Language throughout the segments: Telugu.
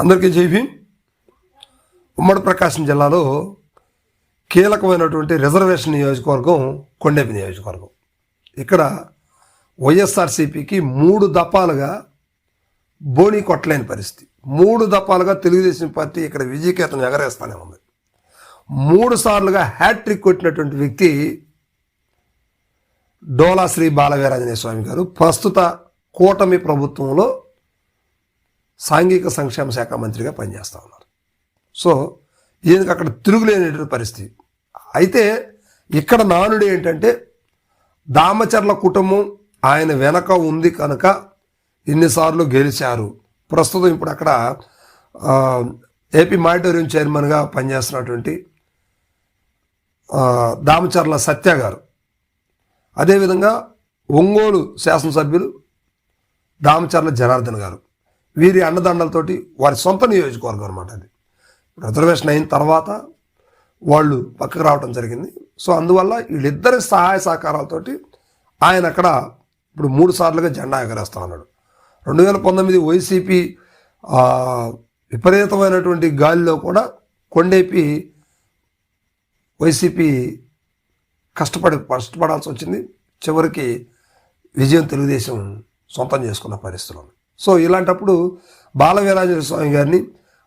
అందరికీ జై భీమ్. ఉమ్మడి ప్రకాశం జిల్లాలో కీలకమైనటువంటి రిజర్వేషన్ నియోజకవర్గం కొండేపి నియోజకవర్గం. ఇక్కడ వైఎస్ఆర్సీపీకి మూడు దఫాలుగా బోణి కొట్టలేని పరిస్థితి. మూడు దఫాలుగా తెలుగుదేశం పార్టీ ఇక్కడ విజయకేతను ఎగరేస్తానే ఉంది. మూడు సార్లుగా హ్యాట్రిక్ కొట్టినటువంటి వ్యక్తి డోలా శ్రీ బాలవీరాంజనేయ స్వామి గారు. ప్రస్తుత కూటమి ప్రభుత్వంలో సాంఘిక సంక్షేమ శాఖ మంత్రిగా పనిచేస్తూ ఉన్నారు. సో ఈయనకి అక్కడ తిరుగులేనటువంటి పరిస్థితి. అయితే ఇక్కడ నానుడు ఏంటంటే దామచర్ల కుటుంబం ఆయన వెనక ఉంది కనుక ఇన్నిసార్లు గెలిచారు. ప్రస్తుతం ఇప్పుడు అక్కడ ఏపీ మానిటోరియం చైర్మన్గా పనిచేస్తున్నటువంటి దామచర్ల సత్య గారు. అదేవిధంగా ఒంగోలు శాసనసభ్యులు దామచర్ల జనార్దన్ గారు. వీరి అన్నదండలతోటి వారి సొంత నియోజకవర్గం అనమాట అది. రిజర్వేషన్ అయిన తర్వాత వాళ్ళు పక్కకు రావడం జరిగింది. సో అందువల్ల వీళ్ళిద్దరి సహాయ సహకారాలతోటి ఆయన అక్కడ ఇప్పుడు మూడు సార్లుగా జెండా ఎగరేస్తా ఉన్నాడు. రెండు వేల పంతొమ్మిది వైసీపీ విపరీతమైనటువంటి గాలిలో కూడా కొండేపి వైసీపీ కష్టపడి కష్టపడాల్సి వచ్చింది. చివరికి విజయం తెలుగుదేశం సొంతం చేసుకున్న పరిస్థితులు సో ఇలాంటప్పుడు బాలవీరాజన స్వామి గారిని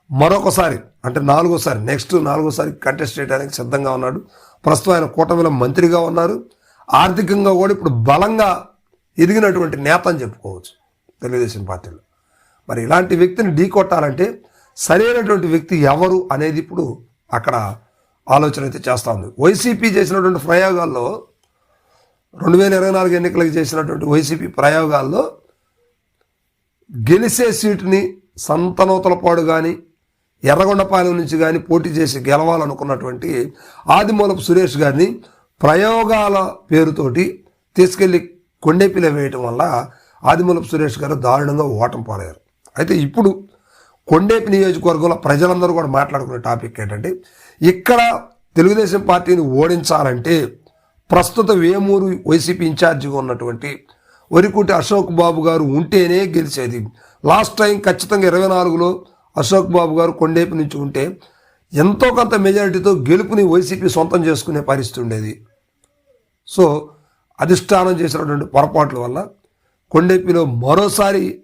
మరొకసారి అంటే నాలుగోసారి నెక్స్ట్ నాలుగోసారి కంటెస్ట్ చేయడానికి సిద్ధంగా ఉన్నాడు. ప్రస్తుతం ఆయన కూటమిలో మంత్రిగా ఉన్నారు. ఆర్థికంగా కూడా ఇప్పుడు బలంగా ఎదిగినటువంటి నేత అని చెప్పుకోవచ్చు తెలుగుదేశం పార్టీలో. మరి ఇలాంటి వ్యక్తిని ఢీకొట్టాలంటే సరైనటువంటి వ్యక్తి ఎవరు అనేది ఇప్పుడు అక్కడ ఆలోచన అయితే చేస్తూ ఉంది. వైసీపీ చేసినటువంటి ప్రయోగాల్లో రెండు వేల ఇరవై నాలుగు ఎన్నికలకు చేసినటువంటి వైసీపీ ప్రయోగాల్లో గెలిచే సీటుని సంతనూతలపాడు కానీ ఎర్రగొండపాలెం నుంచి కానీ పోటీ చేసి గెలవాలనుకున్నటువంటి ఆదిమూలపు సురేష్ గారిని ప్రయోగాల పేరుతోటి తీసుకెళ్ళి కొండెపిల వేయటం వల్ల ఆదిమూలపు సురేష్ గారు దారుణంగా ఓటం పాలయ్యారు. అయితే ఇప్పుడు కొండేపి నియోజకవర్గంలో ప్రజలందరూ కూడా మాట్లాడుకునే టాపిక్ ఏంటంటే ఇక్కడ తెలుగుదేశం పార్టీని ఓడించాలంటే ప్రస్తుత వేమూరు వైసీపీ ఇన్ఛార్జిగా ఉన్నటువంటి వరికుంటి అశోక్ బాబు గారు ఉంటేనే గెలిచేది. లాస్ట్ టైం ఖచ్చితంగా ఇరవై నాలుగులో అశోక్ బాబు గారు కొండేపి నుంచి ఉంటే ఎంతో కొంత మెజారిటీతో గెలుపుని వైసీపీ సొంతం చేసుకునే పరిస్థితి ఉండేది. సో అధిష్టానం చేసినటువంటి పొరపాట్ల వల్ల కొండెప్పిలో మరోసారి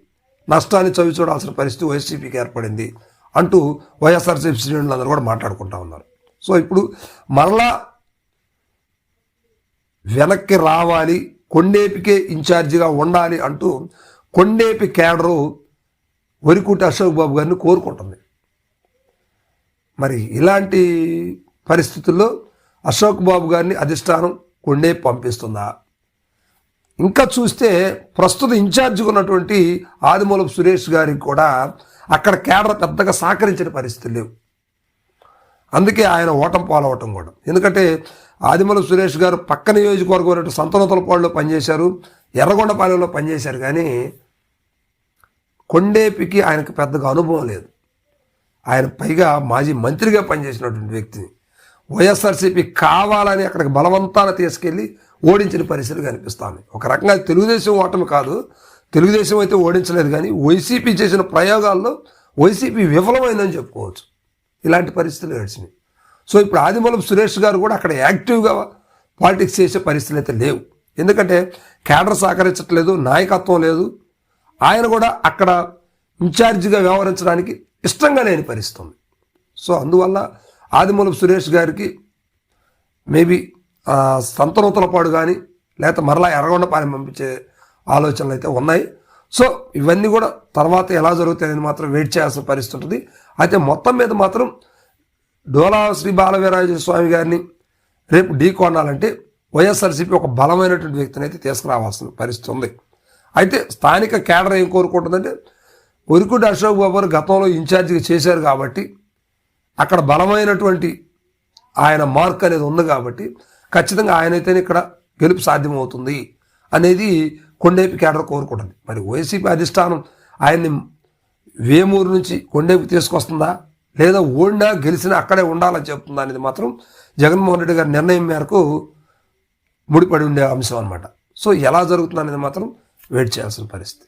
నష్టాన్ని చవి చూడాల్సిన పరిస్థితి వైసీపీకి ఏర్పడింది అంటూ వైఎస్ఆర్సీపీ శ్రేణులు అందరూ కూడా మాట్లాడుకుంటా ఉన్నారు. సో ఇప్పుడు మరలా వెనక్కి రావాలి కొండేపికే ఇన్ఛార్జిగా ఉండాలి అంటూ కొండేపి కేడరు వరికుటి అశోక్ బాబు గారిని కోరుకుంటుంది. మరి ఇలాంటి పరిస్థితుల్లో అశోక్ బాబు గారిని అధిష్టానం కొండేపి పంపిస్తుందా? ఇంకా చూస్తే ప్రస్తుత ఇన్ఛార్జిగా ఉన్నటువంటి ఆదిమూలపు సురేష్ గారికి కూడా అక్కడ కేడర్ పెద్దగా సహకరించిన పరిస్థితులు లేవు. అందుకే ఆయన ఓటం పాలవటం కూడా. ఎందుకంటే ఆదిమల సురేష్ గారు పక్క నియోజకవర్గం అయినటువంటి పనిచేశారు ఎర్రగొండపాలెంలో పనిచేశారు. కానీ కొండేపికి ఆయనకు పెద్దగా అనుభవం లేదు. ఆయన పైగా మాజీ మంత్రిగా పనిచేసినటువంటి వ్యక్తిని. వైఎస్ఆర్సీపీ కావాలని అక్కడికి బలవంతాన తీసుకెళ్ళి ఓడించిన పరిస్థితులు కనిపిస్తాను ఒక రకంగా తెలుగుదేశం ఓటమి కాదు. తెలుగుదేశం అయితే ఓడించలేదు కానీ వైసీపీ చేసిన ప్రయోగాల్లో వైసీపీ విఫలమైందని చెప్పుకోవచ్చు. ఇలాంటి పరిస్థితులు ఏడ్చినాయి సో ఇప్పుడు ఆదిమూలం సురేష్ గారు కూడా అక్కడ యాక్టివ్గా పాలిటిక్స్ చేసే పరిస్థితులు అయితే లేవు. ఎందుకంటే కేడర్ సహకరించట్లేదు నాయకత్వం లేదు. ఆయన కూడా అక్కడ ఇన్ఛార్జిగా వ్యవహరించడానికి ఇష్టంగా లేని పరిస్థితి ఉంది. సో అందువల్ల ఆదిమూలం సురేష్ గారికి మేబీ సంతనూతలపాడు కానీ లేకపోతే మరలా ఎర్రగొండపాలెం పంపించే ఆలోచనలు అయితే ఉన్నాయి. సో ఇవన్నీ కూడా తర్వాత ఎలా జరుగుతాయని మాత్రం వెయిట్ చేయాల్సిన పరిస్థితి ఉంటుంది. అయితే మొత్తం మీద మాత్రం డోలా శ్రీ బాలవీరాజ స్వామి గారిని రేపు ఢీ కొనాలంటే వైఎస్ఆర్సీపీ ఒక బలమైనటువంటి వ్యక్తిని అయితే తీసుకురావాల్సిన పరిస్థితి ఉంది. అయితే స్థానిక కేడర్ ఏం కోరుకుంటుందంటే ఉరికుడు అశోక్ బాబు గతంలో ఇన్ఛార్జిగా చేశారు కాబట్టి అక్కడ బలమైనటువంటి ఆయన మార్క్ అనేది ఉంది కాబట్టి ఖచ్చితంగా ఆయనైతేనే ఇక్కడ గెలుపు సాధ్యమవుతుంది అనేది కొండేపి కేడర్ కోరుకుంటుంది. మరి వైసీపీ అధిష్టానం ఆయన్ని వేమూరు నుంచి కొండేపు తీసుకొస్తుందా? లేదా ఓడినా గెలిచినా అక్కడే ఉండాలని చెప్తుందా అనేది మాత్రం జగన్మోహన్ రెడ్డి గారి నిర్ణయం మేరకు ముడిపడి ఉండే అంశం అనమాట సో ఎలా జరుగుతుంది అనేది మాత్రం వెయిట్ చేయాల్సిన పరిస్థితి.